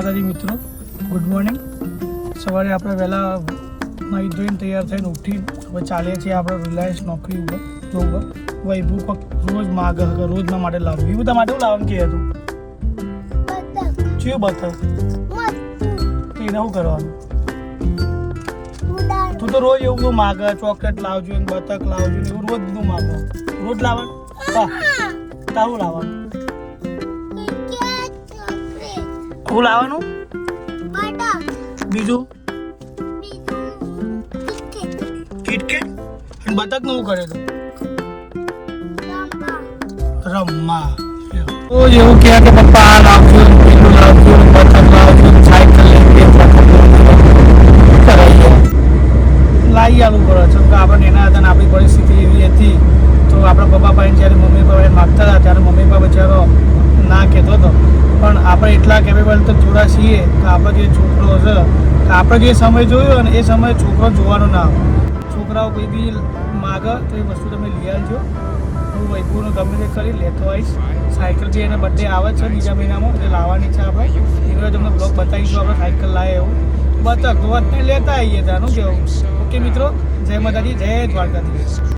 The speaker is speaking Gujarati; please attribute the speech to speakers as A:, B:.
A: માતાજી મિત્રો ગુડ મોર્નિંગ સવારે આપણે વહેલા નાહી ધોઈને તૈયાર થઈને ઉઠી હવે ચાલીએ છીએ આપણે રિલાયન્સ નોકરી ઉપર જો ઉપર. વૈભુ કોક રોજ માગ રોજના માટે લાવું. વિભુ તમારે માટે લાવવાનું કે હતું ચિયું બતક? એને શું કરવાનું? તું તો રોજ એવું બધું માગે ચોકલેટ લાવજો બતક લાવજો ને એવું રોજ બધું માગે. રોજ લાવવાનું? હા. તારું લાવવાનું? હું લાવવાનું? બીજું? કિટકેટ? અને બતકનું કરેલું રમવા. રોજ એવું કહે કે પપ્પા આ લાવજો પેલું લાવજો બતક લાવજો સાયકલ લઈને કરાવીએ લાવી આવું કરો છો કે આપણે એના હતા આપણી પરિસ્થિતિ એવી હતી. તો આપણા પપ્પા પાસે જ્યારે મમ્મી પપ્પા માગતા હતા ત્યારે મમ્મી પપ્પા બચારો આપણે કેપેબલ તો થોડા છીએ કે આપણે જે છોકરો છે કે આપણે જે સમય જોયો ને એ સમય છોકરો જોવાનો ના આવે. છોકરાઓ કોઈ બી માગે તો એ વસ્તુ તમે લઈ આવજો હું વૈભવનું ગમે તે કરી લેતો આવીશ. સાયકલ જે એને બર્થડે આવે છે બીજા મહિનામાં એટલે લાવવાની છે આપણે. એનો તમને બ્લોગ બતાવીશું આપણે સાયકલ લાવે એવું. બતક રોજ લેતા આવીએ ત્યાંનું કેવું ઓકે મિત્રો, જય માતાજી, જય દ્વારકાધીશ.